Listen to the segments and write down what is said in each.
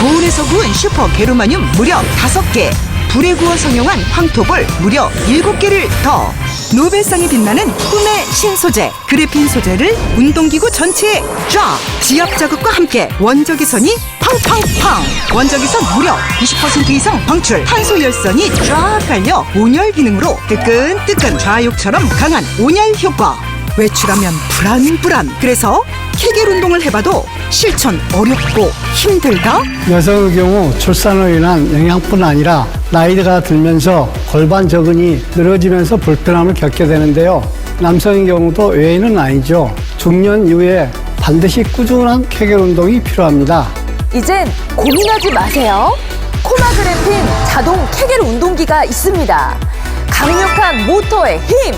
고온에서 구운 슈퍼 게르마늄 무려 5개. 불에 구워 성형한 황토볼 무려 7개를 더. 노벨상이 빛나는 꿈의 신소재 그래핀 소재를 운동기구 전체에 쫙 지압 자극과 함께 원적외선이 팡팡팡. 원적외선 무려 90% 이상 방출. 탄소 열선이 쫙 깔려 온열 기능으로 뜨끈뜨끈 좌욕처럼 강한 온열 효과. 외출하면 불안불안. 그래서 케겔 운동을 해봐도 실천 어렵고 힘들다 여성의 경우 출산으로 인한 영향뿐 아니라 나이가 들면서 골반 저근이 늘어지면서 불편함을 겪게 되는데요. 남성의 경우도 외에는 아니죠. 중년 이후에 반드시 꾸준한 케겔 운동이 필요합니다. 이젠 고민하지 마세요. 코마그래핀 자동 케겔 운동기가 있습니다. 강력한 모터의 힘!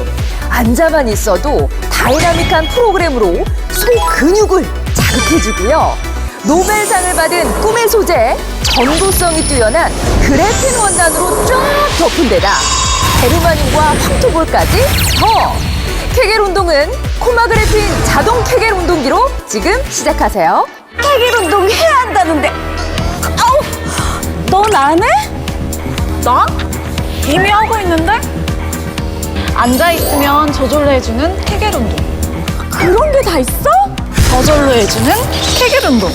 앉아만 있어도 다이나믹한 프로그램으로 소 근육을 자극해주고요. 노벨상을 받은 꿈의 소재, 전도성이 뛰어난 그래핀 원단으로 쫙 덮은 데다 베르마늄과 황토볼까지 더! 케겔 운동은 코마 그래핀 자동 케겔 운동기로 지금 시작하세요. 케겔 운동 해야 한다는데 아우 넌 안 해? 나? 이미 하고 있는데? 앉아있으면 저절로 해주는 케겔 운동 그런 게 다 있어? 저절로 해주는 케겔 운동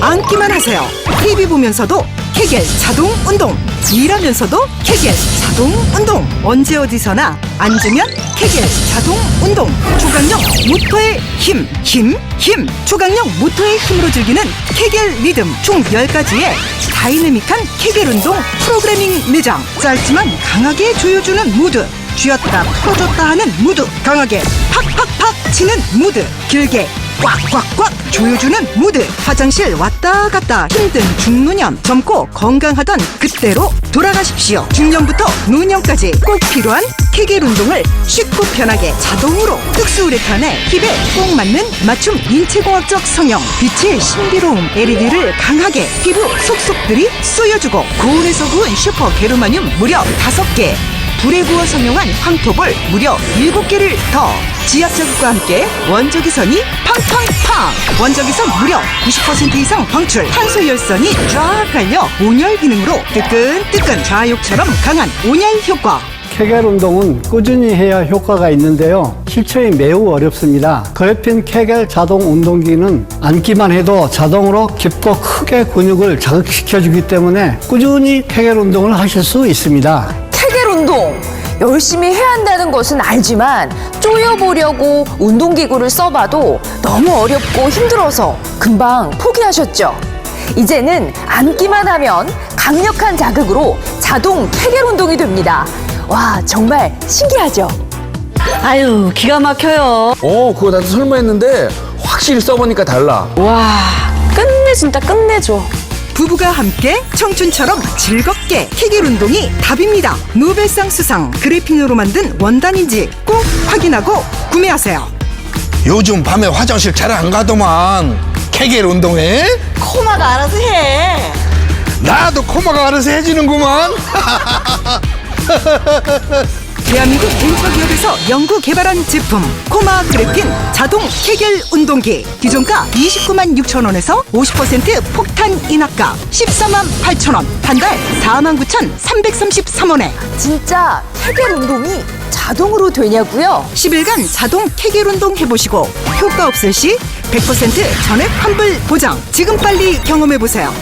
앉기만 하세요. TV 보면서도 케겔 자동 운동. 일하면서도 케겔 자동 운동. 언제 어디서나 앉으면 케겔 자동 운동. 초강력 모터의 힘, 힘, 힘. 초강력 모터의 힘으로 즐기는 케겔 리듬. 총 10가지의 다이내믹한 케겔 운동 프로그래밍 매장. 짧지만 강하게 조여주는 무드. 쥐었다 풀어줬다 하는 무드. 강하게 팍팍팍 치는 무드. 길게 꽉꽉꽉 조여주는 무드. 화장실 왔다 갔다 힘든 중노년. 젊고 건강하던 그때로 돌아가십시오. 중년부터 노년까지 꼭 필요한 케겔 운동을 쉽고 편하게 자동으로 특수우레탄에 힙에 꼭 맞는 맞춤 인체공학적 성형. 빛의 신비로움 LED를 강하게 피부 속속들이 쏘여주고 고온에서 구운 슈퍼 게르마늄 무려 5개 불에 구워 성형한 황토볼 무려 7개를 더 지압 자극과 함께 원적외선이 팡팡팡 원적외선 무려 90% 이상 방출 탄소 열선이 쫙 깔려 온열 기능으로 뜨끈뜨끈 좌욕처럼 강한 온열 효과 케겔 운동은 꾸준히 해야 효과가 있는데요. 실천이 매우 어렵습니다. 그래핀 케겔 자동 운동기는 앉기만 해도 자동으로 깊고 크게 근육을 자극시켜주기 때문에 꾸준히 케겔 운동을 하실 수 있습니다. 열심히 해야 한다는 것은 알지만 쪼여보려고 운동기구를 써봐도 너무 어렵고 힘들어서 금방 포기하셨죠. 이제는 앉기만 하면 강력한 자극으로 자동 케겔 운동이 됩니다. 와 정말 신기하죠? 아유 기가 막혀요 어, 그거 나도 설마 했는데 확실히 써보니까 달라. 와 끝내 진짜 끝내줘 부부가 함께 청춘처럼 즐겁게 케겔 운동이 답입니다. 노벨상 수상 그래핀으로 만든 원단인지 꼭 확인하고 구매하세요. 요즘 밤에 화장실 잘 안 가더만. 케겔 운동해? 코마가 알아서 해. 나도 코마가 알아서 해주는구만 대한민국 벤처기업에서 연구 개발한 제품 코마 그래핀 자동 케겔 운동기. 기존가 29만 6천 원에서 50% 폭탄 인하가 14만 8천 원. 한달 4만 9천 333원에. 진짜 케겔 운동이 자동으로 되냐고요? 10일간 자동 케겔 운동 해보시고 효과 없을 시 100% 전액 환불 보장. 지금 빨리 경험해보세요